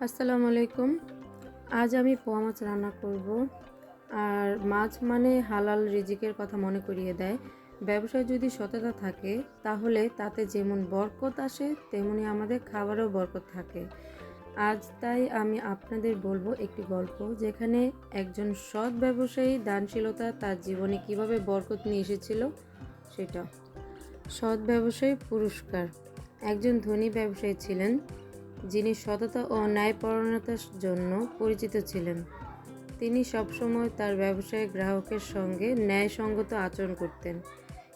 আসসালামু আলাইকুম। আজ আমি পোয়া মাছ রান্না করব। আর মাছ মানে হালাল রিজিকের কথা মনে করিয়ে দেয়। ব্যবসায় যদি সততা থাকে, তাহলে তাতে যেমন বরকত আসে, তেমনি আমাদের খাবারও বরকত থাকে। আজ তাই আমি আপনাদের বলব একটি গল্প, যেখানে একজন সৎ ব্যবসায়ী দানশীলতা তার জীবনে কীভাবে বরকত নিয়ে এসেছিল সেটা। সৎ ব্যবসায়ী পুরস্কার। একজন ধনী ব্যবসায়ী ছিলেন। যিনি সততা ও ন্যায়পরণতার জন্য পরিচিত ছিলেন। তিনি সবসময় তার ব্যবসায় গ্রাহকের সঙ্গে ন্যায়সঙ্গত আচরণ করতেন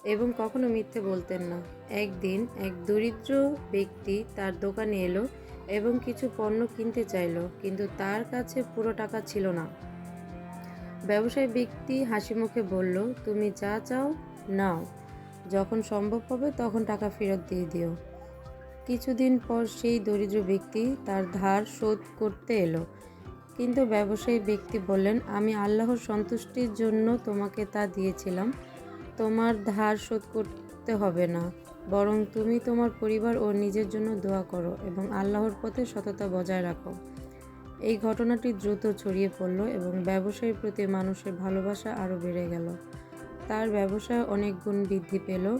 এবং কখনো মিথ্যে বলতেন না। একদিন এক দরিদ্র ব্যক্তি তার দোকানে এলো এবং কিছু পণ্য কিনতে চাইলো, কিন্তু তার কাছে পুরো টাকা ছিল না। ব্যবসায়ী ব্যক্তি হাসি মুখে বলল, তুমি যা চাও নাও। যখন সম্ভব হবে তখন টাকা ফেরত দিয়ে দিও। কিছুদিন পর সেই দরিদ্র ব্যক্তি তার ধার শোধ করতে এলো। কিন্তু ব্যবসায়ী ব্যক্তি বললেন, আমি আল্লাহর সন্তুষ্টির জন্য তোমাকে তা দিয়েছিলাম। তোমার ধার শোধ করতে হবে না। বরং তুমি তোমার পরিবার ও নিজের জন্য দোয়া করো এবং আল্লাহর পথে সততা বজায় রাখো। এই ঘটনাটি দ্রুত ছড়িয়ে পড়ল এবং ব্যবসায়ীর প্রতি মানুষের ভালোবাসা আরও বেড়ে গেল। তার ব্যবসায় অনেক গুণ বৃদ্ধি পেল।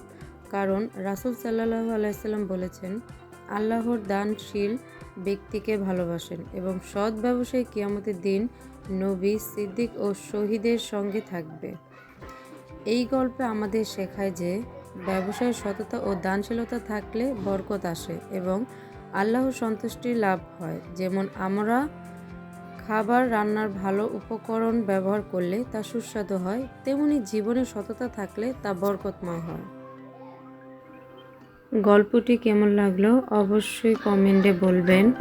কারণ রাসুল সাল্লাহ আলাইসাল্লাম বলেছেন আল্লাহর দানশীল ব্যক্তিকে ভালোবাসেন এবং সৎ ব্যবসায়ী কিয়ামতের দিন নবী সিদ্দিক ও শহীদের সঙ্গে থাকবে। এই গল্পে আমাদের শেখায় যে ব্যবসায় সততা ও দানশীলতা থাকলে বরকত আসে এবং আল্লাহর সন্তুষ্টি লাভ হয়। যেমন আমরা খাবার রান্নার ভালো উপকরণ ব্যবহার করলে তা সুস্বাদু হয়, তেমনি জীবনে সততা থাকলে তা বরকতময় হয়। গল্পটি কেমন লাগল অবশ্যই কমেন্টে বলবেন।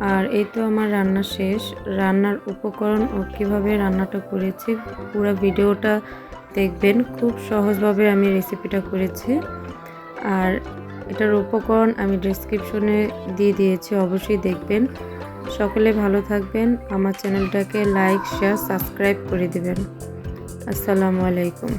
আর এই তো আমার রান্না শেষ। রান্নার উপকরণ ও কীভাবে রান্নাটা করেছি, পুরো ভিডিওটা দেখবেন। খুব সহজভাবে আমি রেসিপিটা করেছি। আর এটার উপকরণ আমি ডিসক্রিপশনে দিয়ে দিয়েছি, অবশ্যই দেখবেন। সকলে ভালো থাকবেন। আমার চ্যানেলটাকে লাইক শেয়ার সাবস্ক্রাইব করে দেবেন। আসসালামু আলাইকুম।